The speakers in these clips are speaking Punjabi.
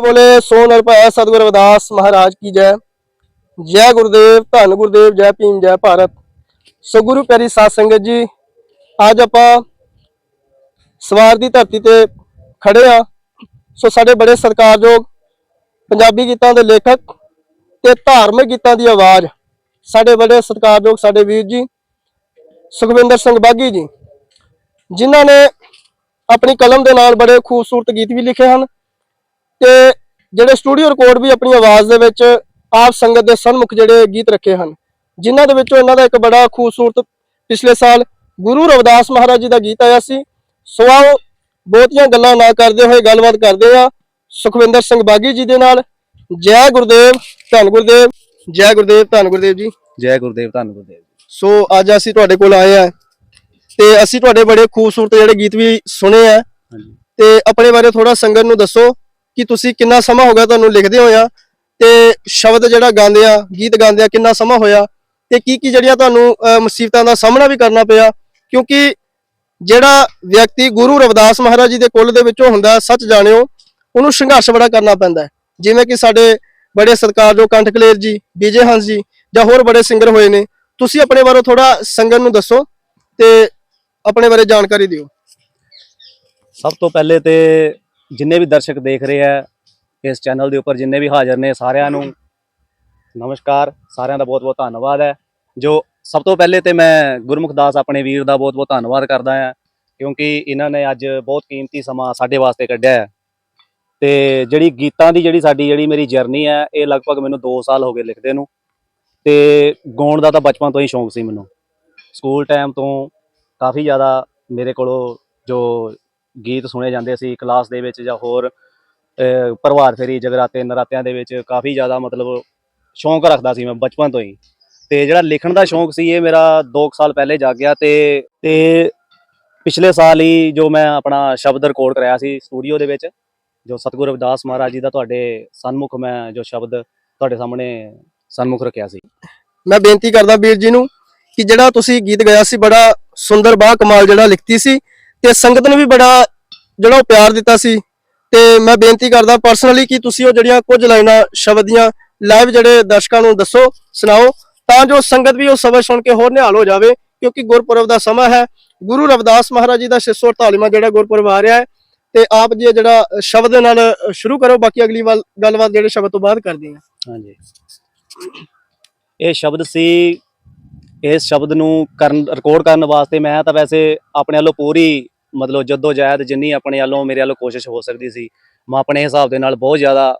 ਬੋਲੇ, ਸੋ ਨਰ ਭੈ ਸਤਿਗੁਰ ਰਵਿਦਾਸ ਮਹਾਰਾਜ ਕੀ ਜੈ। ਜੈ ਗੁਰਦੇਵ, ਧੰਨ ਗੁਰਦੇਵ, ਜੈ ਭੀਮ, ਜੈ ਭਾਰਤ। ਸੋ ਗੁਰੂ ਪਿਆਰੀ ਸਾਧ ਸੰਗਤ ਜੀ, ਅੱਜ ਆਪਾਂ ਸਵਾਰ ਦੀ ਧਰਤੀ ਤੇ ਖੜੇ ਆ ਸੋ ਸਾਡੇ ਬੜੇ ਸਤਿਕਾਰਯੋਗ ਪੰਜਾਬੀ ਗੀਤਾਂ ਦੇ ਲੇਖਕ ਤੇ ਧਾਰਮਿਕ ਗੀਤਾਂ ਦੀ ਆਵਾਜ਼ ਸਾਡੇ ਬੜੇ ਸਤਿਕਾਰਯੋਗ ਸਾਡੇ ਵੀਰ ਜੀ, ਸੁਖਵਿੰਦਰ ਸਿੰਘ ਬਾਗੀ ਜੀ, ਜਿਨ੍ਹਾਂ ਨੇ ਆਪਣੀ ਕਲਮ ਦੇ ਨਾਲ ਬੜੇ ਖੂਬਸੂਰਤ ਗੀਤ ਵੀ ਲਿਖੇ ਹਨ। ਤੇ ਜਿਹੜੇ ਸਟੂਡੀਓ ਰਿਕਾਰਡ ਵੀ ਆਪਣੀ ਆਵਾਜ਼ ਦੇ ਵਿੱਚ ਆਪ ਸੰਗਤ ਦੇ ਸਨਮੁਖ ਜਿਹੜੇ ਗੀਤ ਰੱਖੇ ਹਨ ਜਿਨ੍ਹਾਂ ਦੇ ਵਿੱਚੋਂ ਇਹਨਾਂ ਦਾ ਇੱਕ ਬੜਾ ਖੂਬਸੂਰਤ ਪਿਛਲੇ ਸਾਲ ਗੁਰੂ ਰਵਿਦਾਸ ਮਹਾਰਾਜ ਜੀ ਦਾ ਗੀਤ ਆਇਆ ਸੀ। ਸੋ ਆਓ ਬਹੁਤੀਆਂ ਗੱਲਾਂ ਨਾ ਕਰਦੇ ਹੋਏ ਗੱਲਬਾਤ ਕਰਦੇ ਆ ਸੁਖਵਿੰਦਰ ਸਿੰਘ ਬਾਗੀ ਜੀ ਦੇ ਨਾਲ। ਜੈ ਗੁਰਦੇਵ ਧੰਨ ਗੁਰਦੇਵ ਜੈ ਗੁਰਦੇਵ ਧੰਨ ਗੁਰਦੇਵ ਜੀ। ਜੈ ਗੁਰਦੇਵ ਧੰਨ ਗੁਰਦੇਵ ਸੋ ਅੱਜ ਅਸੀਂ ਤੁਹਾਡੇ ਕੋਲ ਆਏ ਆ ਤੇ ਅਸੀਂ ਤੁਹਾਡੇ ਬੜੇ ਖੂਬਸੂਰਤ ਜਿਹੜੇ ਗੀਤ ਵੀ ਸੁਣੇ ਆ। ਤੇ ਆਪਣੇ ਬਾਰੇ ਥੋੜਾ ਸੰਗਤ ਨੂੰ ਦੱਸੋ ਕਿ ਤੁਸੀਂ ਕਿੰਨਾ ਸਮਾਂ ਹੋ ਗਿਆ ਤੁਹਾਨੂੰ ਲਿਖਦੇ ਹੋਇਆ ਤੇ ਸ਼ਬਦ ਜਿਹੜਾ ਗਾਉਂਦੇ ਆ, ਗੀਤ ਗਾਉਂਦੇ ਆ, ਕਿੰਨਾ ਸਮਾਂ ਹੋਇਆ ਤੇ ਕੀ ਕੀ ਜਿਹੜੀਆਂ ਤੁਹਾਨੂੰ ਮੁਸੀਬਤਾਂ ਦਾ ਸਾਹਮਣਾ ਵੀ ਕਰਨਾ ਪਿਆ? ਕਿਉਂਕਿ ਜਿਹੜਾ ਵਿਅਕਤੀ ਗੁਰੂ ਰਵਿਦਾਸ ਮਹਾਰਾਜ ਜੀ ਦੇ ਕੁੱਲ ਦੇ ਵਿੱਚੋਂ ਹੁੰਦਾ, ਸੱਚ ਜਾਣਿਓ, ਉਹਨੂੰ ਸੰਘਰਸ਼ ਬੜਾ ਕਰਨਾ ਪੈਂਦਾ ਜਿਵੇਂ ਕਿ ਸਾਡੇ ਬੜੇ ਸਤਿਕਾਰਯੋਗ ਕੰਠ ਕਲੇਰ ਜੀ ਵਿਜੇ ਹੰਸ ਜੀ, ਜਾਂ ਹੋਰ ਬੜੇ ਸਿੰਗਰ ਹੋਏ ਨੇ, ਤੁਸੀਂ ਆਪਣੇ ਬਾਰੇ ਥੋੜਾ ਸੰਗਤ ਨੂੰ ਦੱਸੋ ਤੇ ਆਪਣੇ ਬਾਰੇ ਜਾਣਕਾਰੀ ਦਿਓ। ਸਭ ਤੋਂ ਪਹਿਲੇ ਤੇ ਜਿੰਨੇ ਵੀ ਦਰਸ਼ਕ ਦੇਖ ਰਹੇ ਆ ਇਸ ਚੈਨਲ ਦੇ ਉੱਪਰ, ਜਿੰਨੇ ਵੀ ਹਾਜ਼ਰ ਨੇ ਸਾਰਿਆਂ ਨੂੰ ਨਮਸਕਾਰ। ਸਾਰਿਆਂ ਦਾ ਬਹੁਤ ਬਹੁਤ ਧੰਨਵਾਦ ਹੈ। ਜੋ ਸਭ ਤੋਂ ਪਹਿਲੇ ਤੇ ਮੈਂ ਗੁਰਮੁਖ ਦਾਸ ਆਪਣੇ ਵੀਰ ਦਾ ਬਹੁਤ ਬਹੁਤ ਧੰਨਵਾਦ ਕਰਦਾ ਹਾਂ, ਕਿਉਂਕਿ ਇਹਨਾਂ ਨੇ ਅੱਜ ਬਹੁਤ ਕੀਮਤੀ ਸਮਾਂ ਸਾਡੇ ਵਾਸਤੇ ਕੱਢਿਆ ਹੈ। ਤੇ ਜਿਹੜੀ ਗੀਤਾਂ ਦੀ ਜਿਹੜੀ ਸਾਡੀ ਜਿਹੜੀ ਮੇਰੀ ਜਰਨੀ ਹੈ, ਇਹ ਲਗਭਗ ਮੈਨੂੰ 2 ਸਾਲ ਹੋ ਗਏ ਲਿਖਦੇ ਨੂੰ। ਤੇ ਗਾਉਣ ਦਾ ਤਾਂ ਬਚਪਨ ਤੋਂ ਹੀ ਸ਼ੌਂਕ ਸੀ ਮੈਨੂੰ। ਸਕੂਲ ਟਾਈਮ ਤੋਂ ਕਾਫੀ ਜ਼ਿਆਦਾ ਮੇਰੇ ਕੋਲੋਂ ਜੋ ਗੀਤ ਸੁਣੇ ਜਾਂਦੇ ਸੀ, ਕਲਾਸ ਦੇ ਵਿੱਚ ਜਾਂ ਹੋਰ ਪਰਿਵਾਰ ਫੇਰੀ, ਜਗਰਾਤੇ, ਨਰਾਤਿਆਂ ਦੇ ਵਿੱਚ ਕਾਫੀ ਜ਼ਿਆਦਾ ਮਤਲਬ ਸ਼ੌਂਕ ਰੱਖਦਾ ਸੀ ਮੈਂ ਬਚਪਨ ਤੋਂ ਹੀ। ਤੇ ਜਿਹੜਾ ਲਿਖਣ ਦਾ ਸ਼ੌਂਕ ਸੀ, ਇਹ ਮੇਰਾ 2 ਸਾਲ ਪਹਿਲੇ ਜਾਗਿਆ ਤੇ ਤੇ ਪਿਛਲੇ ਸਾਲ ਹੀ ਜੋ ਮੈਂ ਆਪਣਾ ਸ਼ਬਦ ਰਿਕਾਰਡ ਕਰਾਇਆ ਸੀ ਸਟੂਡੀਓ ਦੇ ਵਿੱਚ, ਜੋ ਸਤਿਗੁਰੂ ਰਵਿਦਾਸ ਮਹਾਰਾਜ ਜੀ ਦਾ ਤੁਹਾਡੇ ਸਨਮੁਖ ਮੈਂ ਜੋ ਸ਼ਬਦ ਤੁਹਾਡੇ ਸਾਹਮਣੇ ਸਨਮੁਖ ਰੱਖਿਆ ਸੀ। ਮੈਂ ਬੇਨਤੀ ਕਰਦਾ ਵੀਰ ਜੀ ਨੂੰ ਕਿ ਜਿਹੜਾ ਤੁਸੀਂ ਗੀਤ ਗਾਇਆ ਸੀ, ਬੜਾ ਸੁੰਦਰ ਬਾ ਕਮਾਲ ਜਿਹੜਾ ਲਿਖਤੀ ਸੀ ਤੇ ਸੰਗਤ ਨੇ ਵੀ ਬੜਾ ਜਿਹੜਾ ਉਹ ਪਿਆਰ ਦਿੱਤਾ ਸੀ ਤੇ ਮੈਂ ਬੇਨਤੀ ਕਰਦਾ ਪਰਸਨਲੀ ਕਿ ਤੁਸੀਂ ਉਹ ਜਿਹੜੀਆਂ ਕੁਝ ਲਾਈਨਾਂ ਸ਼ਬਦ ਦੀਆਂ ਲਾਈਵ ਜਿਹੜੇ ਦਰਸ਼ਕਾਂ ਨੂੰ ਦੱਸੋ, ਸੁਣਾਓ, ਤਾਂ ਜੋ ਸੰਗਤ ਵੀ ਉਹ ਸ਼ਬਦ ਸੁਣ ਕੇ ਹੋਰ ਨਿਹਾਲ ਹੋ ਜਾਵੇ, ਕਿਉਂਕਿ ਗੁਰਪੁਰਬ ਦਾ ਸਮਾਂ ਹੈ। ਗੁਰੂ ਰਵਿਦਾਸ ਮਹਾਰਾਜ ਜੀ ਦਾ 648ਵਾਂ ਜਿਹੜਾ ਗੁਰਪੁਰਬ ਆ ਰਿਹਾ ਹੈ ਤੇ ਆਪ ਜੀ ਇਹ ਜਿਹੜਾ ਸ਼ਬਦ ਨਾਲ ਸ਼ੁਰੂ ਕਰੋ, ਬਾਕੀ ਅਗਲੀ ਵੱਲ ਗੱਲਬਾਤ ਜਿਹੜੇ ਸ਼ਬਦ ਤੋਂ ਬਾਅਦ ਕਰਦੇ ਹਾਂ। ਹਾਂਜੀ। ਇਹ ਸ਼ਬਦ ਸੀ ਇਸ ਸ਼ਬਦ ਨੂੰ ਕਰਨ ਰਿਕਾਰਡ ਕਰਨ ਵਾਸਤੇ ਮੈਂ ਤਾਂ ਵੈਸੇ ਆਪਣੇ ਵੱਲੋਂ ਪੂਰੀ ਮਤਲਬ ਜੱਦੋ ਜਹਿਦ ਜਿੰਨੀ ਆਪਣੇ ਵੱਲੋਂ ਮੇਰੇ ਵੱਲੋਂ ਕੋਸ਼ਿਸ਼ ਹੋ ਸਕਦੀ ਸੀ, ਮੈਂ ਆਪਣੇ ਹਿਸਾਬ ਦੇ ਨਾਲ ਬਹੁਤ ਜ਼ਿਆਦਾ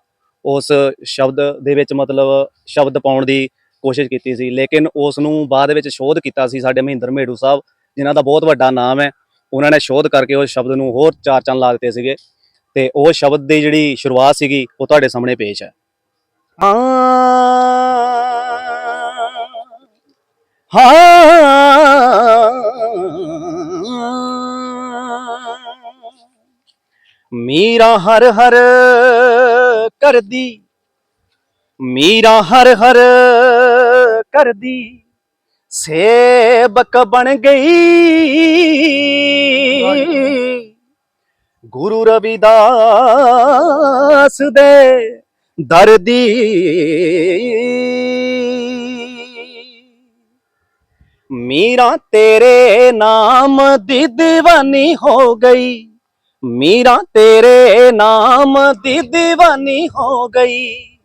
ਉਸ ਸ਼ਬਦ ਦੇ ਵਿੱਚ ਮਤਲਬ ਸ਼ਬਦ ਪਾਉਣ ਦੀ ਕੋਸ਼ਿਸ਼ ਕੀਤੀ ਸੀ, ਲੇਕਿਨ ਉਸ ਨੂੰ ਬਾਅਦ ਵਿੱਚ ਸ਼ੋਧ ਕੀਤਾ ਸੀ ਸਾਡੇ ਮਹਿੰਦਰ ਮੇੜੂ ਸਾਹਿਬ, ਜਿਨ੍ਹਾਂ ਦਾ ਬਹੁਤ ਵੱਡਾ ਨਾਮ ਹੈ। ਉਹਨਾਂ ਨੇ ਸ਼ੋਧ ਕਰਕੇ ਉਸ ਸ਼ਬਦ ਨੂੰ ਹੋਰ ਚਾਰ ਚੰਨ ਲਾ ਦਿੱਤੇ ਸੀਗੇ ਤੇ ਉਹ ਸ਼ਬਦ ਦੀ ਜਿਹੜੀ ਸ਼ੁਰੂਆਤ ਸੀਗੀ ਉਹ ਤੁਹਾਡੇ ਸਾਹਮਣੇ ਪੇਸ਼ ਹੈ। ਮੀਰਾ ਹਰ ਹਰ ਕਰਦੀ। ਮੀਰਾ ਹਰ ਹਰ ਕਰਦੀ। ਸੇਬਕ ਬਣ ਗਈ। ਗੁਰੂ ਰਵਿਦਾਸ ਦੇ ਦਰਦੀ ਮੀਰਾ ਤੇਰੇ ਨਾਮ ਦੀ دیਵਾਨੀ ਹੋ ਗਈ। ਮੀਰਾ ਤੇਰੇ ਨਾਮ ਦੀ دیਵਾਨੀ ਹੋ ਗਈ।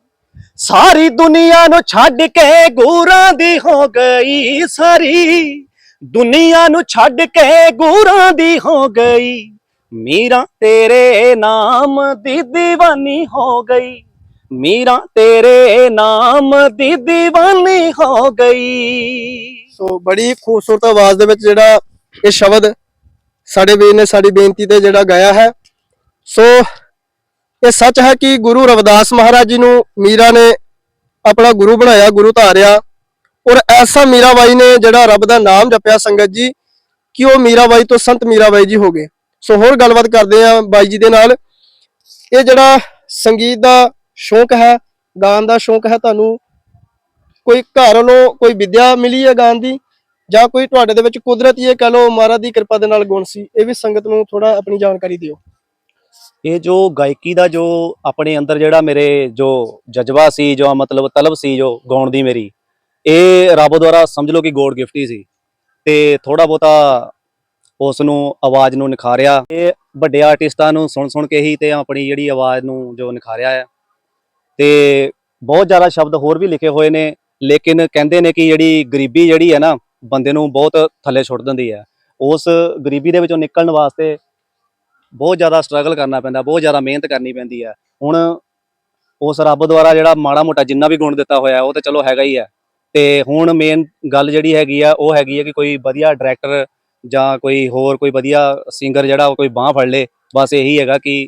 ਸਾਰੀ ਦੁਨੀਆ ਨੂੰ ਛੱਡ ਕੇ ਗੂਰਾਂ ਦੀ ਹੋ ਗਈ ਸਾਰੀ। ਦੁਨੀਆ ਨੂੰ ਛੱਡ ਕੇ ਗੂਰਾਂ ਦੀ ਹੋ ਗਈ। ਮੀਰਾ ਤੇਰੇ ਨਾਮ ਦੀ دیਵਾਨੀ ਹੋ ਗਈ। ਮੀਰਾ ਤੇਰੇ ਨਾਮ ਦੀ دیਵਾਨੀ ਹੋ ਗਈ। ਸੋ ਬੜੀ ਖੂਬਸੂਰਤ ਆਵਾਜ਼ ਦੇ ਵਿੱਚ ਜਿਹੜਾ ਇਹ ਸ਼ਬਦ ਸਾਡੇ ਵੀਰ ਨੇ ਸਾਡੀ ਬੇਨਤੀ ਤੇ ਜਿਹੜਾ ਗਾਇਆ ਹੈ। ਸੋ ਇਹ ਸੱਚ ਹੈ ਕਿ ਗੁਰੂ ਰਵਿਦਾਸ ਮਹਾਰਾਜ ਜੀ ਨੂੰ ਮੀਰਾ ਨੇ ਆਪਣਾ ਗੁਰੂ ਬਣਾਇਆ, ਗੁਰੂ ਧਾਰਿਆ ਔਰ ਐਸਾ ਮੀਰਾਬਾਈ ਨੇ ਜਿਹੜਾ ਰੱਬ ਦਾ ਨਾਮ ਜਪਿਆ ਸੰਗਤ ਜੀ ਕਿ ਉਹ ਮੀਰਾਬਾਈ ਤੋਂ ਸੰਤ ਮੀਰਾਬਾਈ ਜੀ ਹੋ ਗਏ। ਸੋ ਹੋਰ ਗੱਲਬਾਤ ਕਰਦੇ ਆ ਬਾਈ ਜੀ ਦੇ ਨਾਲ। ਇਹ ਜਿਹੜਾ ਸੰਗੀਤ ਦਾ ਸ਼ੌਂਕ ਹੈ ਗਾਣ ਦਾ ਸ਼ੌਂਕ ਹੈ ਤੁਹਾਨੂੰ? ਕੋਈ ਘਰ ਵੱਲੋਂ ਕੋਈ ਵਿਦਿਆ ਮਿਲੀ ਹੈ ਗਾਣ ਦੀ? ਜਾਂ ਕੋਈ ਤੁਹਾਡੇ ਦੇ ਵਿੱਚ ਕੁਦਰਤੀ ਇਹ ਕਹ ਲਓ ਮਹਾਰਾਜ ਦੀ ਕਿਰਪਾ ਦੇ ਨਾਲ ਗੁਣ ਸੀ? ਇਹ ਵੀ ਸੰਗਤ ਨੂੰ ਥੋੜਾ ਆਪਣੀ ਜਾਣਕਾਰੀ ਦਿਓ। ਇਹ ਜੋ ਗਾਇਕੀ ਦਾ ਜੋ ਆਪਣੇ ਅੰਦਰ ਜਿਹੜਾ ਮੇਰੇ ਜੋ ਜਜ਼ਬਾ ਸੀ, ਜੋ ਮਤਲਬ ਤਲਬ ਸੀ, ਜੋ ਗਾਉਣ ਦੀ ਮੇਰੀ, ਇਹ ਰੱਬ ਦੁਆਰਾ ਸਮਝ ਲਓ ਕਿ ਗੋਡ ਗਿਫਟ ਹੀ ਸੀ। ਤੇ ਥੋੜਾ ਬਹੁਤਾ ਉਸ ਨੂੰ ਆਵਾਜ਼ ਨੂੰ ਨਿਖਾਰਿਆ। ਇਹ ਵੱਡੇ ਆਰਟਿਸਟਾਂ ਨੂੰ ਸੁਣ ਸੁਣ ਕੇ ਹੀ ਤੇ ਆਪਣੀ ਜਿਹੜੀ ਆਵਾਜ਼ ਨੂੰ ਜੋ ਨਿਖਾਰਿਆ ਹੈ ਤੇ ਬਹੁਤ ਜ਼ਿਆਦਾ ਸ਼ਬਦ ਹੋਰ ਵੀ ਲਿਖੇ ਹੋਏ ਨੇ, ਲੇਕਿਨ ਕਹਿੰਦੇ ਨੇ ਕਿ ਜਿਹੜੀ ਗਰੀਬੀ ਜਿਹੜੀ ਹੈ ਨਾ, ਬੰਦੇ ਨੂੰ ਬਹੁਤ ਥੱਲੇ ਛੁੱਟ ਦਿੰਦੀ ਹੈ। ਉਸ ਗਰੀਬੀ ਦੇ ਵਿੱਚੋਂ ਨਿਕਲਣ ਵਾਸਤੇ ਬਹੁਤ ਜ਼ਿਆਦਾ ਸਟਰਗਲ ਕਰਨਾ ਪੈਂਦਾ, ਬਹੁਤ ਜ਼ਿਆਦਾ ਮਿਹਨਤ ਕਰਨੀ ਪੈਂਦੀ ਹੈ। ਹੁਣ ਉਸ ਰੱਬ ਦੁਆਰਾ ਜਿਹੜਾ ਮਾੜਾ ਮੋਟਾ ਜਿੰਨਾ ਵੀ ਗੁਣ ਦਿੱਤਾ ਹੋਇਆ, ਉਹ ਤਾਂ ਚਲੋ ਹੈਗਾ ਹੀ ਹੈ। ਤੇ ਹੁਣ ਮੇਨ ਗੱਲ ਜਿਹੜੀ ਹੈਗੀ ਆ, ਉਹ ਹੈਗੀ ਹੈ ਕਿ ਕੋਈ ਵਧੀਆ ਡਾਇਰੈਕਟਰ ਜਾਂ ਕੋਈ ਹੋਰ ਕੋਈ ਵਧੀਆ ਸਿੰਗਰ ਜਿਹੜਾ, ਉਹ ਕੋਈ ਬਾਹ ਫੜ ਲੇ। ਬਸ ਇਹੀ ਹੈਗਾ ਕਿ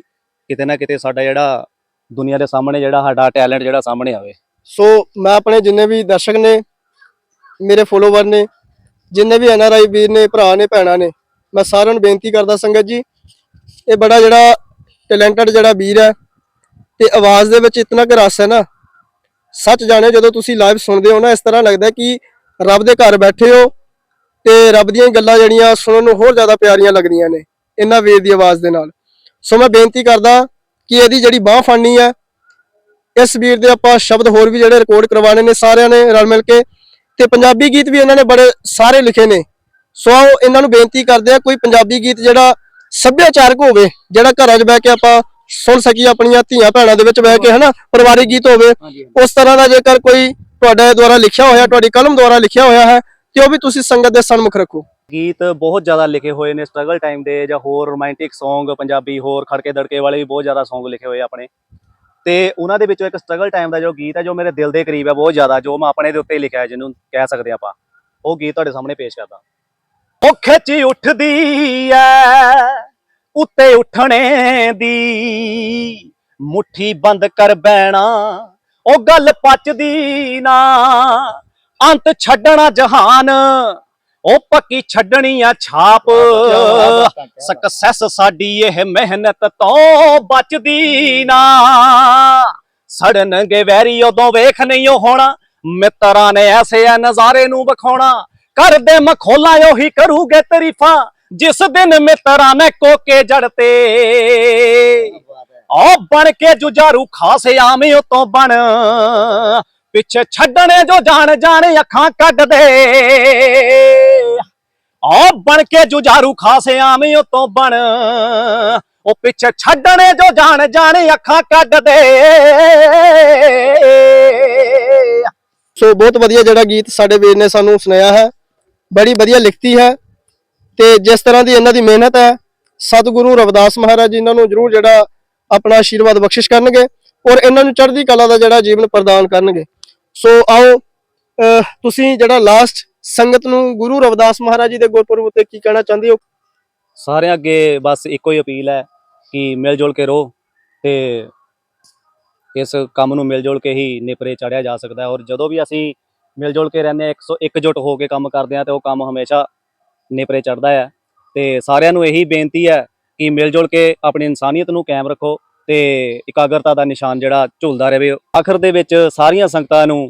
ਕਿਤੇ ਨਾ ਕਿਤੇ ਸਾਡਾ ਜਿਹੜਾ ਦੁਨੀਆ ਦੇ ਸਾਹਮਣੇ ਜਿਹੜਾ ਸਾਡਾ ਟੈਲੈਂਟ ਜਿਹੜਾ ਸਾਹਮਣੇ ਆਵੇ। ਸੋ ਮੈਂ ਆਪਣੇ ਜਿੰਨੇ ਵੀ ਦਰਸ਼ਕ ਨੇ, ਮੇਰੇ ਫੋਲੋਵਰ ਨੇ, ਜਿੰਨੇ ਵੀ ਐਨਆਰਆਈ ਵੀਰ ਨੇ, ਭਰਾ ਨੇ, ਭੈਣਾਂ ਨੇ, ਮੈਂ ਸਾਰਿਆਂ ਨੂੰ ਬੇਨਤੀ ਕਰਦਾ ਸੰਗਤ ਜੀ, ਇਹ ਬੜਾ ਜਿਹੜਾ ਟੈਲੈਂਟਡ ਜਿਹੜਾ ਵੀਰ ਹੈ, ਤੇ ਆਵਾਜ਼ ਦੇ ਵਿੱਚ ਇਤਨਾ ਕੁ ਰਸ ਹੈ ਨਾ, ਸੱਚ ਜਾਣੇ ਜਦੋਂ ਤੁਸੀਂ ਲਾਈਵ ਸੁਣਦੇ ਹੋ ਨਾ, ਇਸ ਤਰ੍ਹਾਂ ਲੱਗਦਾ ਕਿ ਰੱਬ ਦੇ ਘਰ ਬੈਠੇ ਹੋ, ਤੇ ਰੱਬ ਦੀਆਂ ਗੱਲਾਂ ਜਿਹੜੀਆਂ ਸੁਣਨ ਨੂੰ ਹੋਰ ਜ਼ਿਆਦਾ ਪਿਆਰੀਆਂ ਲੱਗਦੀਆਂ ਨੇ ਇਹਨਾਂ ਵੀਰ ਦੀ ਆਵਾਜ਼ ਦੇ ਨਾਲ। ਸੋ ਮੈਂ ਬੇਨਤੀ ਕਰਦਾ ਕਿ ਇਹਦੀ ਜਿਹੜੀ ਬਾਹ ਫੜਨੀ ਹੈ ਇਸ ਵੀਰ ਦੇ ਆਪਾਂ ਸ਼ਬਦ ਹੋਰ ਵੀ ਜਿਹੜੇ ਰਿਕਾਰਡ ਕਰਵਾਣੇ ਨੇ ਸਾਰਿਆਂ ਨੇ ਰਲ ਮਿਲ ਕੇ। ਤੇ ਪੰਜਾਬੀ ਗੀਤ ਵੀ ਇਹਨਾਂ ਨੇ ਬੜੇ ਸਾਰੇ ਲਿਖੇ ਨੇ। ਸੋ ਇਹਨਾਂ ਨੂੰ ਬੇਨਤੀ ਕਰਦੇ ਆ ਕੋਈ ਪੰਜਾਬੀ ਗੀਤ ਜਿਹੜਾ ਸੱਭਿਆਚਾਰਕ ਹੋਵੇ ਜਿਹੜਾ ਘਰਾਂ 'ਚ ਬਹਿ ਕੇ ਆਪਾਂ ਸੁਣ ਸਕੀਏ ਆਪਣੀਆਂ ਧੀਆਂ ਭੈਣਾਂ ਦੇ ਵਿੱਚ ਬਹਿ ਕੇ ਹਨਾ ਪਰਿਵਾਰਿਕ ਗੀਤ ਹੋਵੇ ਉਸ ਤਰ੍ਹਾਂ ਦਾ ਜੇਕਰ ਕੋਈ ਤੁਹਾਡੇ ਦੁਆਰਾ ਲਿਖਿਆ ਹੋਇਆ ਤੁਹਾਡੀ ਕਲਮ ਦੁਆਰਾ ਲਿਖਿਆ ਹੋਇਆ ਹੈ ਤੇ ਉਹ ਵੀ ਤੁਸੀਂ ਸੰਗਤ ਦੇ ਸਨਮੁਖ ਰੱਖੋ। ਗੀਤ ਬਹੁਤ ਜ਼ਿਆਦਾ ਲਿਖੇ ਹੋਏ ਨੇ ਸਟਰਗਲ ਟਾਈਮ ਦੇ ਜਾਂ ਹੋਰ ਰੋਮਾਂਟਿਕ Song, ਪੰਜਾਬੀ ਹੋਰ ਖੜਕੇ ਦੜਕੇ ਵਾਲੇ ਵੀ ਬਹੁਤ ਜ਼ਿਆਦਾ Song ਲਿਖੇ ਹੋਏ ਆਪਣੇ। ਤੇ ਉਹਨਾਂ ਦੇ ਵਿੱਚੋਂ ਇੱਕ ਸਟਰਗਲ ਟਾਈਮ ਦਾ ਜੋ ਗੀਤ ਹੈ, ਜੋ ਮੇਰੇ ਦਿਲ ਦੇ ਕਰੀਬ ਹੈ ਬਹੁਤ ਜ਼ਿਆਦਾ, ਜੋ ਮੈਂ ਆਪਣੇ ਦੇ ਉੱਤੇ ਲਿਖਿਆ ਹੈ, ਜਿਹਨੂੰ ਕਹਿ ਸਕਦੇ ਆਪਾਂ। ਉਹ ਗੀਤ ਤੁਹਾਡੇ ਸਾਹਮਣੇ ਪੇਸ਼ ਕਰਦਾ। ਉਹ ਖਿੱਚ ਉੱਠਦੀ ਐ, ਉੱਤੇ ਉੱਠਣੇ ਦੀ, ਮੁੱਠੀ ਬੰਦ ਕਰ ਬੈਣਾ ਉਹ ਗੱਲ ਪਚਦੀ ਨਾ, ਅੰਤ ਛੱਡਣਾ ਜਹਾਨ ਉਹ ਪੱਕੀ ਛੱਡਣੀ ਆ ਛਾਪ। ਸਕਸੈਸ ਸਾਡੀ ਇਹ ਮਿਹਨਤ ਤੋਂ ਬਚਦੀ ਨਾ। ਸੜਨਗੇ ਵੈਰੀ ਉਦੋਂ ਵੇਖ ਨਹੀਂ ਉਹ ਹੋਣਾ। ਮਿੱਤਰਾਂ ਨੇ ਐਸੇ ਐ ਨਜ਼ਾਰੇ ਨੂੰ ਵਿਖਾਉਣਾ। ਕਰਦੇ ਮਖੋਲਾ ਉਹੀ ਕਰੂਗੇ ਤਾਰੀਫਾਂ ਜਿਸ ਦਿਨ ਮਿੱਤਰਾਂ ਨੇ ਕੋਕੇ ਜੜਤੇ ਆ ਬਣ ਕੇ ਜੁਝਾਰੂ ਖਾਸੇ ਆਵੇਂ ਉਤੋਂ ਬਣ। ਪਿੱਛੇ ਛੱਡਣੇ ਜੋ ਜਾਣ ਜਾਣ ਅੱਖਾਂ ਕੱਢਦੇ। ਆ ਬਣ ਕੇ ਜੁਝਾਰੂ ਖਾਸੇ ਆਵੇਂ ਉਤੋਂ ਬਣ। ਉਹ ਪਿੱਛੇ ਛੱਡਣੇ ਜੋ ਜਾਣ ਜਾਣ ਅੱਖਾਂ ਕੱਢਦੇ। ਸੋ ਬਹੁਤ ਵਧੀਆ ਜਿਹੜਾ ਗੀਤ ਸਾਡੇ ਵੀਰ ਨੇ ਸਾਨੂੰ ਸੁਣਾਇਆ ਹੈ। ਬੜੀ ਵਧੀਆ ਲਿਖਤੀ ਹੈ। ਤੇ ਜਿਸ ਤਰ੍ਹਾਂ ਦੀ ਇਹਨਾਂ ਦੀ ਮਿਹਨਤ ਹੈ ਸਤਿਗੁਰੂ ਰਵਿਦਾਸ ਮਹਾਰਾਜ ਜੀ ਇਹਨਾਂ ਨੂੰ ਜਰੂਰ ਜਿਹੜਾ ਆਪਣਾ ਆਸ਼ੀਰਵਾਦ ਬਖਸ਼ਿਸ਼ ਕਰਨਗੇ ਔਰ ਇਹਨਾਂ ਨੂੰ ਚੜ੍ਹਦੀ ਕਲਾ ਦਾ ਜਿਹੜਾ ਜੀਵਨ ਪ੍ਰਦਾਨ ਕਰਨਗੇ। ਸੋ ਆਓ ਅਹ, ਤੁਸੀਂ ਜਿਹੜਾ ਲਾਸਟ ਸੰਗਤ ਨੂੰ ਗੁਰੂ ਰਵਿਦਾਸ ਮਹਾਰਾਜ ਜੀ ਦੇ ਗੁਰਪੁਰਬ ਉੱਤੇ ਕੀ ਕਹਿਣਾ ਚਾਹੁੰਦੇ ਹੋ? ਸਾਰਿਆਂ ਅੱਗੇ ਬਸ ਇੱਕੋ ਹੀ ਅਪੀਲ ਹੈ ਕਿ ਮਿਲ ਜੁਲ ਕੇ ਰਹੋ ਤੇ ਇਸ ਕੰਮ ਨੂੰ ਮਿਲ ਜੁਲ ਕੇ ਹੀ ਨਿਪਰੇ ਚੜਿਆ ਜਾ ਸਕਦਾ ਹੈ। ਔਰ ਜਦੋਂ ਵੀ ਅਸੀਂ ਮਿਲ ਜੁਲ ਕੇ ਰਹਿੰਦੇ ਹਾਂ 100 ਇਕਜੁੱਟ ਹੋ ਕੇ ਕੰਮ ਕਰਦੇ ਹਾਂ ਤੇ ਉਹ ਕੰਮ ਹਮੇਸ਼ਾ ਨਿਪਰੇ ਚੜਦਾ ਹੈ। ਤੇ ਸਾਰਿਆਂ ਨੂੰ ਇਹੀ ਬੇਨਤੀ ਹੈ ਕਿ ਮਿਲ ਜੁਲ ਕੇ ਆਪਣੀ ਇਨਸਾਨੀਅਤ ਨੂੰ ਕਾਇਮ ਰੱਖੋ ਤੇ ਇਕਾਗਰਤਾ ਦਾ ਨਿਸ਼ਾਨ ਜਿਹੜਾ ਝੁਲਦਾ ਰਹੇ। ਆਖਰ ਦੇ ਵਿੱਚ ਸਾਰੀਆਂ ਸੰਗਤਾਂ ਨੂੰ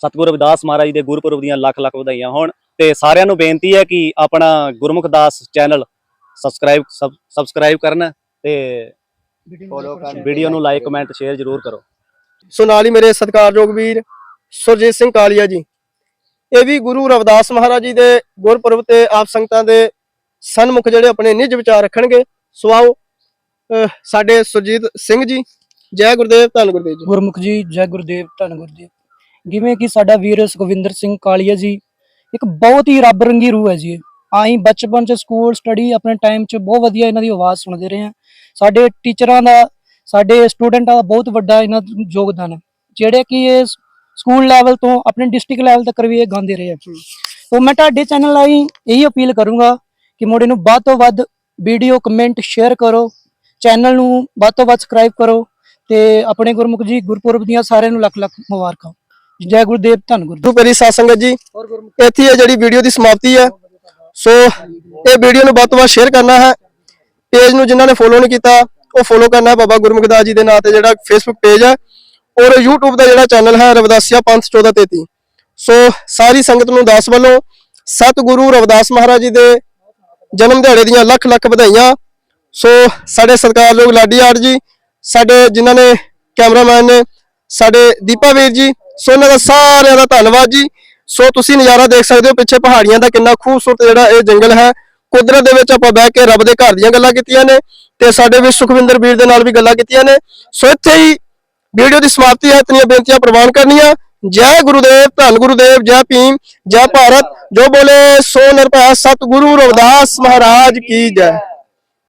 ਸਤਿਗੁਰੂ ਰਵਿਦਾਸ ਮਹਾਰਾਜ ਜੀ ਦੇ ਗੁਰਪੁਰਬ ਦੀਆਂ ਲੱਖ ਲੱਖ ਵਧਾਈਆਂ ਹੋਣ ਤੇ ਸਾਰਿਆਂ ਨੂੰ ਬੇਨਤੀ ਹੈ ਕਿ ਆਪਣਾ Gurmukh Das channel subscribe subscribe ਕਰਨ ਤੇ ਵੀਡੀਓ ਨੂੰ ਲਾਈਕ ਕਮੈਂਟ ਸ਼ੇਅਰ ਜ਼ਰੂਰ ਕਰੋ। ਸੋ ਨਾਲ ਹੀ ਮੇਰੇ ਸਤਿਕਾਰਯੋਗ ਵੀਰ ਸੁਰਜੀਤ ਸਿੰਘ ਕਾਲੀਆ ਜੀ ਇਹ ਵੀ ਗੁਰੂ ਰਵਿਦਾਸ ਮਹਾਰਾਜ ਜੀ ਦੇ ਗੁਰਪੁਰਬ ਤੇ ਆਪ ਸੰਗਤਾਂ ਦੇ ਸਨਮੁਖ ਜਿਹੜੇ ਆਪਣੇ ਨਿੱਜ ਵਿਚਾਰ ਰੱਖਣਗੇ ਸੋ ਆਓ ਸਾਡੇ ਸੁਰਜੀਤ ਸਿੰਘ ਜੀ ਜੈ ਗੁਰਦੇਵ ਧੰਨ ਗੁਰਦੇਵ ਜੀ। ਗੁਰਮੁਖ ਜੀ ਜੈ ਗੁਰਦੇਵ ਧੰਨ ਗੁਰਦੇਵ। ਜਿਵੇਂ ਕਿ ਸਾਡਾ ਵੀਰ ਸੁਖਵਿੰਦਰ ਸਿੰਘ ਕਾਲੀਆ ਜੀ, ਇੱਕ ਬਹੁਤ ਹੀ ਰੱਬ ਰੰਗੀ ਰੂਹ ਹੈ ਜੀ ਇਹ। ਬਚਪਨ ਚ ਸਕੂਲ ਸਟੱਡੀ ਆਪਣੇ ਟਾਈਮ ਚ ਬਹੁਤ ਵਧੀਆ ਇਹਨਾਂ ਦੀ ਆਵਾਜ਼ ਸੁਣਦੇ ਰਹੇ ਹਾਂ। ਸਾਡੇ ਟੀਚਰਾਂ ਦਾ, ਸਾਡੇ ਸਟੂਡੈਂਟਾਂ ਦਾ ਬਹੁਤ ਵੱਡਾ ਇਹਨਾਂ ਦਾ ਯੋਗਦਾਨ ਹੈ। ਜਿਹੜੇ ਕਿ ਇਹ ਸਕੂਲ ਲੈਵਲ ਤੋਂ ਆਪਣੇ ਡਿਸਟ੍ਰਿਕਟ ਲੈਵਲ ਤੱਕ ਵੀ ਇਹ ਗਾਉਂਦੇ ਰਹੇ ਆ ਤੋਂ ਮੈਂ ਤੁਹਾਡੇ ਚੈਨਲ ਰਾਹੀਂ ਇਹੀ ਅਪੀਲ ਕਰੂੰਗਾ ਕਿ ਮੁੰਡੇ ਨੂੰ ਵੱਧ ਤੋਂ ਵੱਧ ਵੀਡੀਓ ਕਮੈਂਟ ਸ਼ੇਅਰ ਕਰੋ। ਚੈਨਲ ਨੂੰ ਵੱਧ ਤੋਂ ਵੱਧ ਸਬਸਕ੍ਰਾਈਬ ਕਰੋ ਤੇ ਆਪਣੇ ਗੁਰਮੁਖ ਜੀ, ਗੁਰਪੁਰਬ ਦੀਆਂ ਸਾਰਿਆਂ ਨੂੰ ਲੱਖ ਲੱਖ ਮੁਬਾਰਕਾਂ। ਜੈ ਗੁਰਦੇਵ ਧੰਨ ਗੁਰੂ ਪਿਆਰੀ ਸਾਧ ਸੰਗਤ ਜੀ। ਇੱਥੇ ਇਹ ਜਿਹੜੀ ਵੀਡੀਓ ਦੀ ਸਮਾਪਤੀ ਹੈ ਸੋ ਇਹ ਵੀਡੀਓ ਨੂੰ ਵੱਧ ਤੋਂ ਵੱਧ ਸ਼ੇਅਰ ਕਰਨਾ ਹੈ। ਪੇਜ ਨੂੰ ਜਿਨ੍ਹਾਂ ਨੇ ਫੋਲੋ ਨਹੀਂ ਕੀਤਾ ਉਹ ਫੋਲੋ ਕਰਨਾ ਹੈ ਬਾਬਾ ਗੁਰਮੁਖਦਾਸ ਜੀ ਦੇ ਨਾਂ ਤੇ ਜਿਹੜਾ ਫੇਸਬੁੱਕ ਪੇਜ ਹੈ। ਔਰ YouTube ਦਾ ਜਿਹੜਾ ਚੈਨਲ ਹੈ ਰਵਿਦਾਸੀਆ ਪੰਥ 1433 ਸੋ ਸਾਰੀ ਸੰਗਤ ਨੂੰ ਦਾਸ ਵੱਲੋਂ ਸਤਿਗੁਰੂ ਰਵਿਦਾਸ ਮਹਾਰਾਜ ਜੀ ਦੇ ਜਨਮ ਦਿਹਾੜੇ ਦੀਆਂ ਲੱਖ ਲੱਖ ਵਧਾਈਆਂ। ਸੋ ਸਾਡੇ ਸਤਿਕਾਰਯੋਗ ਲਾਡੀ ਆੜ ਜੀ ਸਾਡੇ ਜਿਨ੍ਹਾਂ ਨੇ ਕੈਮਰਾਮੈਨ ਨੇ ਸਾਡੇ ਦੀਪਾ ਵੀਰ ਜੀ ਸੋ ਇਹਨਾਂ ਦਾ ਸਾਰਿਆਂ ਦਾ ਧੰਨਵਾਦ ਜੀ। ਸੋ ਤੁਸੀਂ ਨਜ਼ਾਰਾ ਦੇਖ ਸਕਦੇ ਹੋ ਪਿੱਛੇ ਪਹਾੜੀਆਂ ਦਾ ਕਿੰਨਾ ਖੂਬਸੂਰਤ ਜਿਹੜਾ ਇਹ ਜੰਗਲ ਹੈ। ਕੁਦਰਤ ਦੇ ਵਿੱਚ ਆਪਾਂ ਬਹਿ ਕੇ ਰੱਬ ਦੇ ਘਰ ਦੀਆਂ ਗੱਲਾਂ ਕੀਤੀਆਂ ਨੇ ਤੇ ਸਾਡੇ ਵੀ ਸੁਖਵਿੰਦਰ ਵੀਰ ਦੇ ਨਾਲ ਵੀ ਗੱਲਾਂ ਕੀਤੀਆਂ ਨੇ। ਸੋ ਇੱਥੇ ਹੀ ਵੀਡੀਓ ਦੀ ਸਮਾਪਤੀ ਹੈ। ਇਤਨੀਆਂ ਬੇਨਤੀਆਂ ਪ੍ਰਵਾਨ ਕਰਨੀਆਂ। ਜੈ ਗੁਰੂਦੇਵ, ਧੰਨ ਗੁਰੂਦੇਵ, ਜੈ ਭੀਮ, ਜੈ ਭਾਰਤ। ਜੋ ਬੋਲੇ, ਸੋ ਨਿਰਭੈ ਸਤਿਗੁਰੂ ਰਵਿਦਾਸ ਮਹਾਰਾਜ ਕੀ ਜੈ।